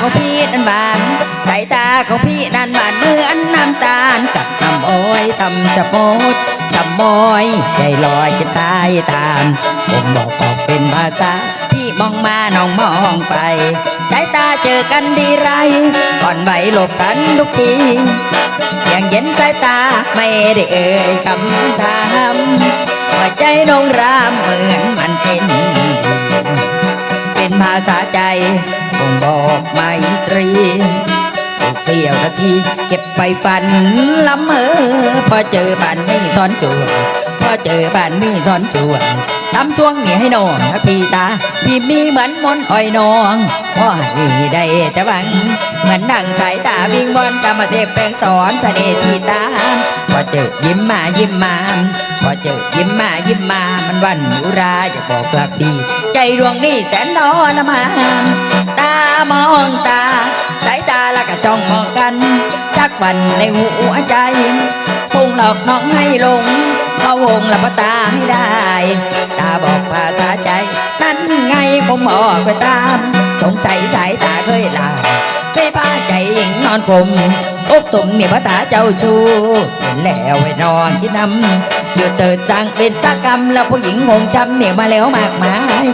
ของพี่นั้นหวานสายตาของพี่นั้นหวานเหมือนน้ำตาลกับน้ำอ้อยทำจะโมดทำมอยใจลอยคิดสายตามผมบอกบอกเป็นภาษา พี่มองมาน้องมองไปสายตาเจอกันดีไรก่อนไหวหลบกันทุกทีอย่างเย็นสายตาไม่ได้เอ่ยคำถามหัวใจนองรามเหมือนมันเป็น เป็นภาษาใจคงบอกไมตรีอีกเสี้ยวนาที เก็บไปฝันลำเออพอเจอบ้านมีซ้อนจวงพอเจอบ้านมีซ้อนจวงทำช่วงนี้ให้นอนนะพี่ตาพี่มีเหมือนมนอ้อยนองว่าให้ได้แต่วังเหมือนดังสายตาวิงวอนกรรมเทพแปลงสอนเสน่ห์ที่ตามพอเจอยิ้มมายิ้มมา พอเจอยิ้มมายิ้มมามันวันอุราจะบอกรักพี่ ใจดวงนี้แสนนอละมาตามองตา สายตาละก็จ้องมองกัน จักวันในหัวใจพุ่งหลอกน้องให้ลงเข้าวงลับตาให้ได้ ตาบอกภาษาใจ นั้นไงคงบอกไปตาม สงสัยสายตาเคยลาเคยพาใจหญิงนอนผมอกตุ่มนี่ภาษาเจ้าชู้เห็นแล้วไอ้นอนคิดนำ อยู่เติดจังเป็นจักรรมแล้วผู้หญิงงงช้ำเนี่ยมาแล้วมากมาย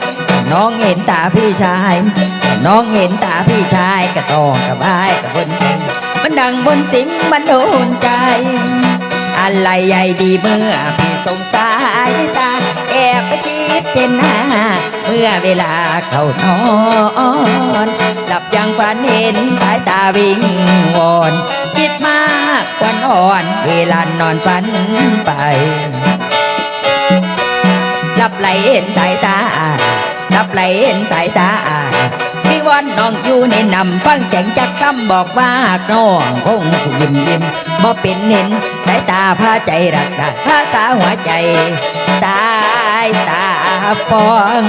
น้องเห็นตาพี่ชาย น้องเห็นตาพี่ชายกระตองกระบายกระบนใจมันดังบนสิมมันโดนใจอะไรใหญ่ดีเมื่อพี่สงสายตา แอบไปคิดเจนหน้าเมื่อเวลาเข้านอนหลับยังฝันเห็นสายตาวิงวอนคิดมาก วันอ่อนเวลานอนฝันไปหลับไหลเห็นสายตาหลับไหลเห็นสายตามีวันน้องอยู่ในนำฟังเสียงจากคำบอกว่าน้องคงสิยิ้มยิ้มบ่เป็นเห็นสายตาพาใจรักได้ภาษาหัวใจ สายตาฟอง